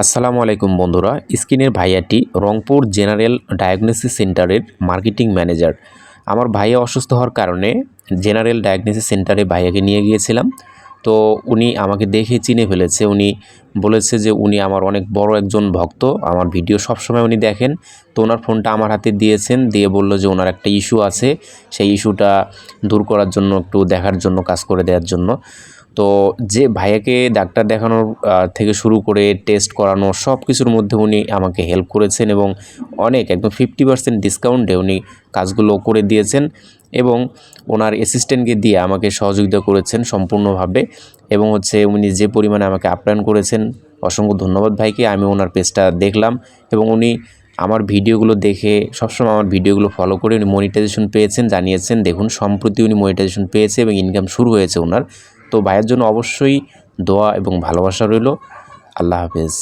আসসালামু আলাইকুম বন্ধুরা স্ক্রিনের ভাইয়াটি রংপুর জেনারেল ডায়াগনোসিস সেন্টারের মার্কেটিং ম্যানেজার। আমার ভাইয়া অসুস্থ হওয়ার কারণে জেনারেল ডায়াগনোসিস সেন্টারে ভাইয়াকে নিয়ে গিয়েছিলাম। তো উনি আমাকে দেখে চিনে ফেলেছে। উনি বলেছে যে উনি আমার অনেক বড় একজন ভক্ত, আমার ভিডিও সবসময় উনি দেখেন। তো ওনার ফোনটা আমার হাতে দিয়েছেন, দিয়ে বলল যে ওনার একটা ইস্যু আছে, সেই ইস্যুটা দূর করার জন্য, একটু দেখার জন্য, কাজ করে দেওয়ার জন্য। তো যে ভাইয়াকে ডাক্তার দেখানোর থেকে শুরু করে টেস্ট করানো সব কিছুর মধ্যে উনি আমাকে হেল্প করেছেন এবং অনেক, একদম ফিফটি পার্সেন্ট ডিসকাউন্টে উনি কাজগুলো করে দিয়েছেন এবং ওনার অ্যাসিস্ট্যান্টকে দিয়ে আমাকে সহযোগিতা করেছেন সম্পূর্ণভাবে এবং হচ্ছে উনি যে পরিমাণে আমাকে আপ্যায়ন করেছেন, অসংখ্য ধন্যবাদ ভাইকে, আমি ওনার পেজটা দেখলাম এবং উনি আমার ভিডিওগুলো দেখে, সবসময় আমার ভিডিওগুলো ফলো করে উনি মনিটাইজেশন পেয়েছেন, জানিয়েছেন, দেখুন, সম্প্রতি উনি মনিটাইজেশন পেয়েছে এবং ইনকাম শুরু হয়েছে ওনার। তো ভাইয়ের জন্য অবশ্যই দোয়া এবং ভালোবাসা রইল। আল্লাহ হাফেজ।